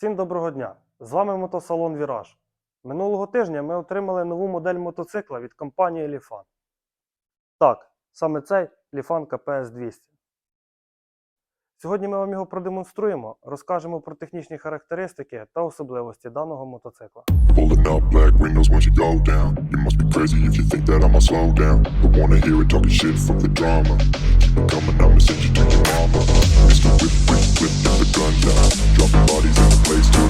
Всім доброго дня! З вами мотосалон Віраж. Минулого тижня ми отримали нову модель мотоцикла від компанії Lifan. Так, саме цей Lifan KPS 200. Сьогодні ми вам його продемонструємо, розкажемо про технічні характеристики та особливості даного мотоцикла. Pulling bodies in the place you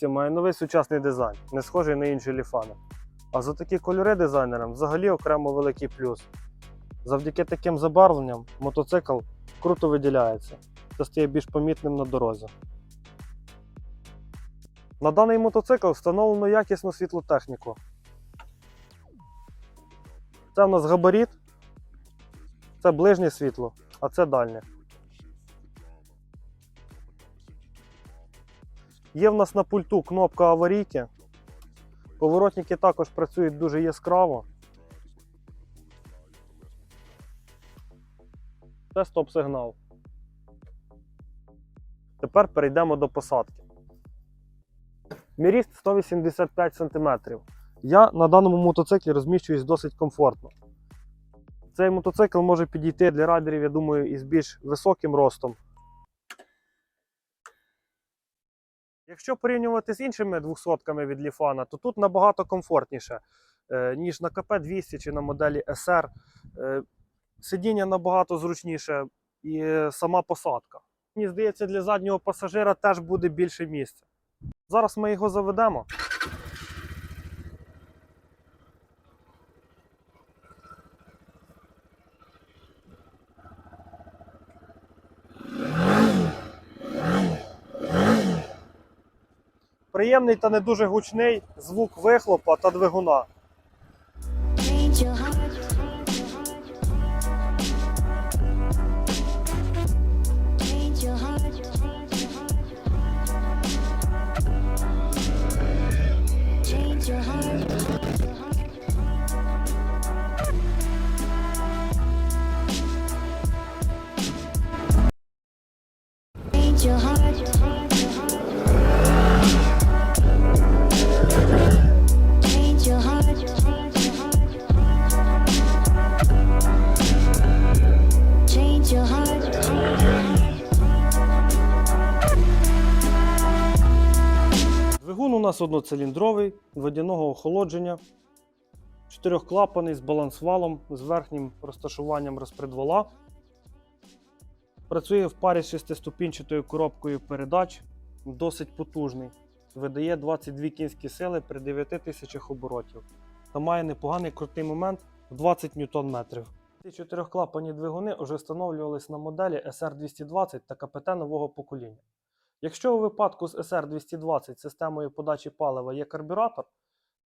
PS200 має новий сучасний дизайн, не схожий на інші ліфани. А за такі кольори дизайнерам взагалі окремо великий плюс. Завдяки таким забарвленням мотоцикл круто виділяється та стає більш помітним на дорозі. На даний мотоцикл встановлено якісну світлотехніку. Це в нас габарит, це ближнє світло, а це дальнє. Є в нас на пульту кнопка аварійки. Поворотники також працюють дуже яскраво. Це стоп-сигнал. Тепер перейдемо до посадки. Мій ріст 185 см. Я на даному мотоциклі розміщуюсь досить комфортно. Цей мотоцикл може підійти для райдерів, я думаю, із більш високим ростом. Якщо порівнювати з іншими 200 від Ліфана, то тут набагато комфортніше, е, ніж на КП-200 чи на моделі SR. Е, Сидіння набагато зручніше і сама посадка. Мені здається, для заднього пасажира теж буде більше місця. Зараз ми його заведемо. Приємний та не дуже гучний звук вихлопа та двигуна. Нас одноциліндровий, водяного охолодження, чотирьохклапаний з балансвалом з верхнім розташуванням розпредвала. Працює в парі з шестиступінчатою коробкою передач, досить потужний. Видає 22 кінські сили при 9 тисячах оборотів та має непоганий крутий момент в 20 Нм. Ці чотирьохклапані двигуни вже встановлювались на моделі SR220 та КПТ нового покоління. Якщо у випадку з SR220 системою подачі палива є карбюратор,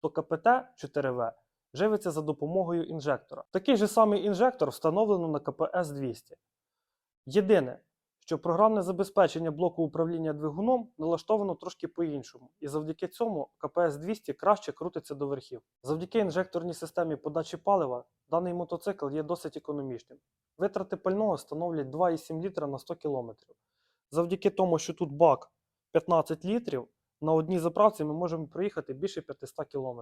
то КПТ 4В живиться за допомогою інжектора. Такий же самий інжектор встановлено на КПС 200. Єдине, що програмне забезпечення блоку управління двигуном налаштовано трошки по-іншому, і завдяки цьому КПС 200 краще крутиться до верхів. Завдяки інжекторній системі подачі палива даний мотоцикл є досить економічним. Витрати пального становлять 2,7 літра на 100 км. Завдяки тому, що тут бак 15 літрів, на одній заправці ми можемо проїхати більше 500 км.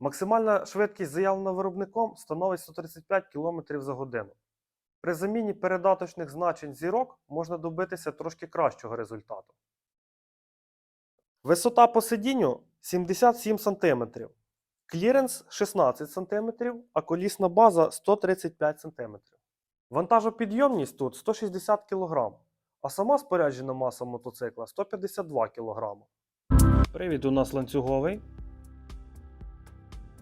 Максимальна швидкість, заявлена виробником, становить 135 км за годину. При заміні передаточних значень зірок можна добитися трошки кращого результату. Висота по сидінню 77 см, кліренс 16 см, а колісна база 135 см. Вантажопідйомність тут 160 кг, а сама споряджена маса мотоцикла 152 кг. Привід у нас ланцюговий.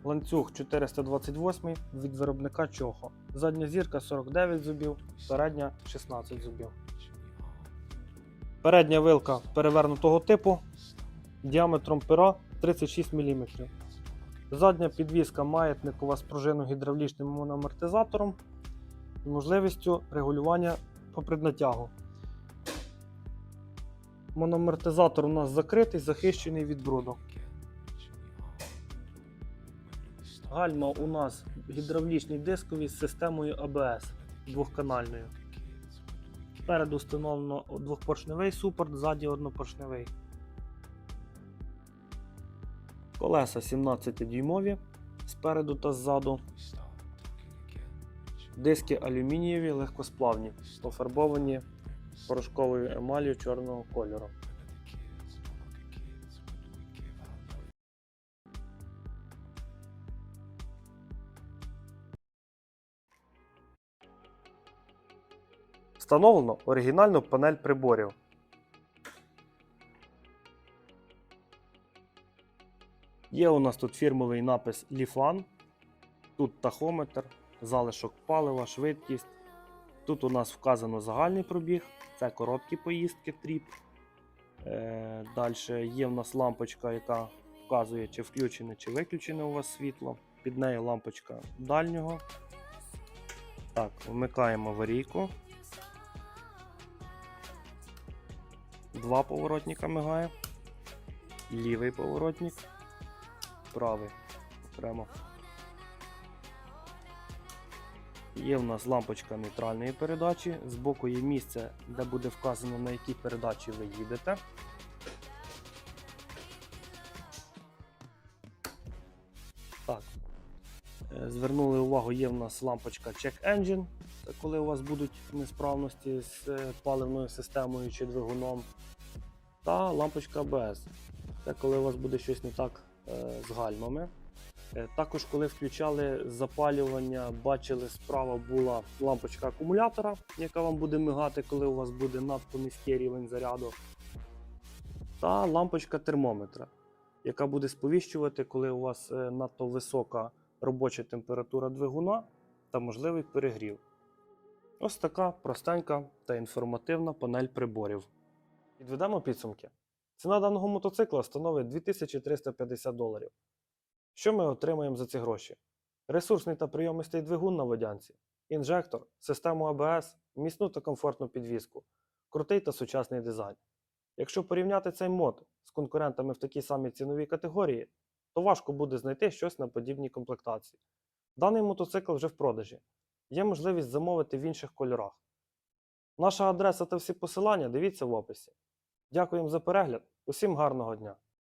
Ланцюг 428 від виробника Чохо. Задня зірка 49 зубів, передня 16 зубів. Передня вилка перевернутого типу діаметром пера 36 мм. Задня підвіска маятникова з пружинно-гідравлічним моноамортизатором з можливістю регулювання по преднатягу. Мономортизатор у нас закритий, захищений від бруду. Гальма у нас гідравлічні дискові з системою ABS двохканальною. Спереду встановлено двохпоршневий супорт, ззаді однопоршневий. Колеса 17-дюймові спереду та ззаду. Диски алюмінієві, легкосплавні, пофарбовані порошковою емаллю чорного кольору. Встановлено оригінальну панель приборів. Є у нас тут фірмовий напис Lifan. Тут тахометр, залишок палива, швидкість. Тут у нас вказано загальний пробіг, це короткі поїздки тріп. Е, Далі є в нас лампочка, яка вказує, чи включене, чи виключене у вас світло. Під нею лампочка дальнього. Так, вмикаємо аварійку. Два поворотника мигає. Лівий поворотник. Правий. Окремо. Є в нас лампочка нейтральної передачі. Збоку є місце, де буде вказано, на якій передачі ви їдете. Так. Е, Звернули увагу, є в нас лампочка Check Engine. Це коли у вас будуть несправності з е, паливною системою чи двигуном. Та лампочка ABS. Це коли у вас буде щось не так е, з гальмами. Е, Також, коли включали запалювання, бачили, справа була лампочка акумулятора, яка вам буде мигати, коли у вас буде надто низький рівень заряду. Та лампочка термометра, яка буде сповіщувати, коли у вас е, надто висока робоча температура двигуна та можливий перегрів. Ось така простенька та інформативна панель приборів. Підведемо підсумки. Ціна даного мотоцикла становить 2350 доларів. Що ми отримаємо за ці гроші? Ресурсний та прийомистий двигун на водянці, інжектор, систему ABS, міцну та комфортну підвіску, крутий та сучасний дизайн. Якщо порівняти цей мод з конкурентами в такій самій ціновій категорії, то важко буде знайти щось на подібній комплектації. Даний мотоцикл вже в продажі. Є можливість замовити в інших кольорах. Наша адреса та всі посилання дивіться в описі. Дякуємо за перегляд. Усім гарного дня!